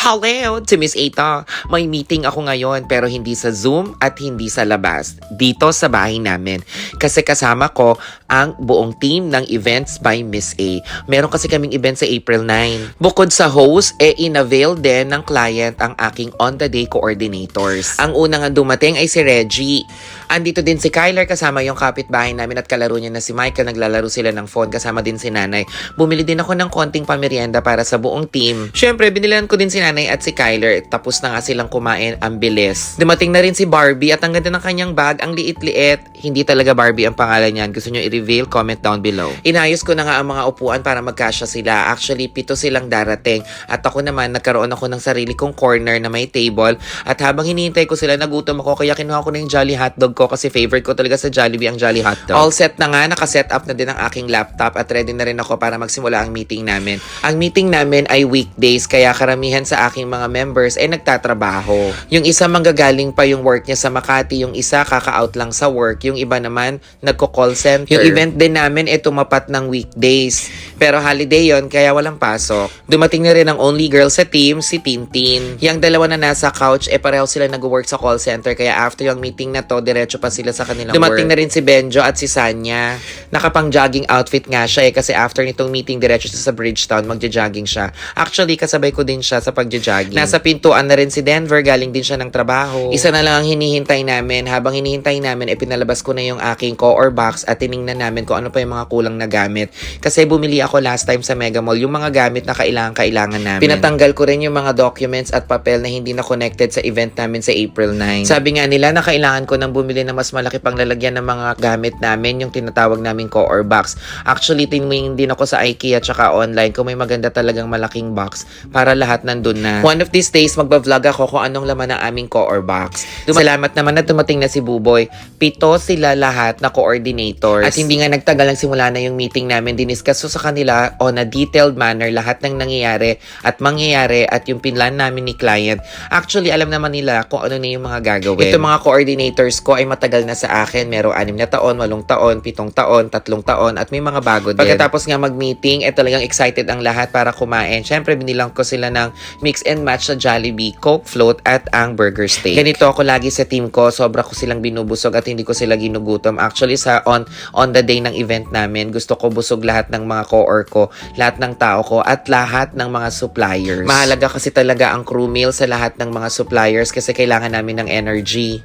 Hello to Miss Ata. May meeting ako ngayon pero hindi sa Zoom at hindi sa labas. Dito sa bahay namin. Kasi kasama ko ang buong team ng Events by Miss A. Meron kasi kaming event sa April 9. Bukod sa host, e inavail din ng client ang aking on-the-day coordinators. Ang unang ang dumating ay si Reggie. Andito din si Kyler kasama yung kapitbahay namin at kalaro niya na si Michael. Naglalaro sila ng phone kasama din si nanay. Bumili din ako ng konting pamerienda para sa buong team. Siyempre, binilan ko din si nanay at si Kyler. Tapos na nga silang kumain. Ang bilis. Dumating na rin si Barbie at ang ganda ng kanyang bag. Ang liit-liit. Hindi talaga Barbie ang pangalan niyan. Gusto nyo i-reveal? Comment down below. Inayos ko na nga ang mga upuan para magkasya sila. Actually, pito silang darating. At ako naman, nagkaroon ako ng sarili kong corner na may table. At habang hinihintay ko sila, nagutom ako. Kaya kinuha ko na yung Jolly Hotdog ko kasi favorite ko talaga sa Jollibee ang Jolly Hotdog. All set na nga, nakaset up na din ang aking laptop at ready na rin ako para magsimula ang meeting namin. Ang meeting namin ay weekdays kaya karamihan sa aking mga members ay nagtatrabaho. Yung isa manggagaling pa yung work niya sa Makati, yung isa kaka-out lang sa work, yung iba naman nagko-call center. Yung event din namin ay tumapat ng weekdays. Pero holiday yon kaya walang pasok. Dumating na rin ang only girl sa team, si Tintin. Yung dalawa na nasa couch, eh pareho sila nag-work sa call center kaya after yung meeting na to, diretso pa sila sa kanilang Dumating na rin si Benjo at si Sanya. Nakapang jogging outfit nga siya eh kasi after nitong meeting, diretso siya sa Bridgetown, magja-jogging siya. Actually, kasabay ko din siya sa pagja-jogging. Nasa pintuan na rin si Denver, galing din siya ng trabaho. Isa na lang ang hinihintay namin. Habang hinihintay namin, eh pinalabas ko na yung aking core box at tiningnan namin kung ano pa yung mga kulang na gamit. Kasi bumili ako last time sa Mega Mall yung mga gamit na kailangan-kailangan namin. Pinatanggal ko rin yung mga documents at papel na hindi na connected sa event namin sa April 9. Sabi nga nila na kailangan ko nang bumili ng mas malaki pang lalagyan ng mga gamit namin, yung tinatawag namin core box. Actually, tinwing din ako sa IKEA tsaka online kung may maganda talagang malaking box para lahat nandun na. One of these days, magbablog ako kung anong laman ng aming core box. Dum- Salamat naman na dumating na si Buboy. Pito sila lahat na coordinators. At hindi nga nagtagal lang simula na yung meeting namin. Diniscuss ko sa kanila on a detailed manner lahat ng nangyayari at mangyayari at yung pinlan namin ni client. Actually, alam naman nila kung ano na yung mga gagawin. Ito mga coordinators ko ay matagal na sa akin. Merong anim na taon, walong taon, pitong taon, tatlong taon at may mga bago din. Pagkatapos nga mag-meeting, eh talagang excited ang lahat para kumain. Siyempre, binilang ko sila ng mix and match sa Jollibee, Coke Float at ang Burger Steak. Ganito ako lagi sa team ko. Sobra ko silang binubusog at hindi ko sila ginugutom. Actually, sa on on the day ng event namin, gusto ko busog lahat ng mga co-or ko, lahat ng tao ko, at lahat ng mga suppliers. Mahalaga kasi talaga ang crew meal sa lahat ng mga suppliers kasi kailangan namin ng energy.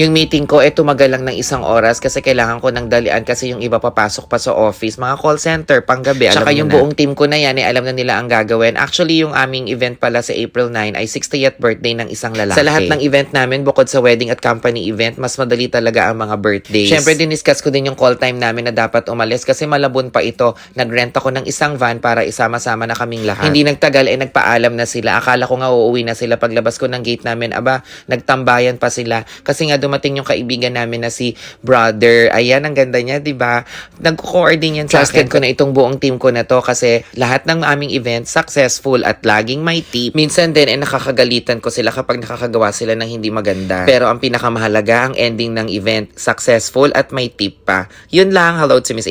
Yung meeting ko, eh, tumagal lang ng isang oras kasi kailangan ko ng dalian kasi yung iba papasok pa sa office. Mga call center, panggabi, Tsaka yung na. buong team ko na yan, eh, alam na nila ang gagawin. Actually, yung aming event pala sa April 9 ay 60th birthday ng isang lalaki. Sa lahat ng event namin, bukod sa wedding at company event, mas madali talaga ang mga birthdays. Siyempre, diniscuss ko din yung call time namin na dapat umalis kasi malabon pa ito. Nagrent ako ng isang van para isama-sama na kaming lahat. Hindi nagtagal, eh, nagpaalam na sila. Akala ko nga uuwi na sila paglabas ko ng gate namin. Aba, nagtambayan pa sila. Kasi nga dumating yung kaibigan namin na si brother. Ayan, ang ganda niya, di ba? Nagko-coordinate yan sa Trusted ko na itong buong team ko na to kasi lahat ng aming event successful at laging may tip. Minsan din, eh, nakakagalitan ko sila kapag nakakagawa sila ng hindi maganda. Pero ang pinakamahalaga, ang ending ng event, successful at may tip pa. Yun lang. Hello to Miss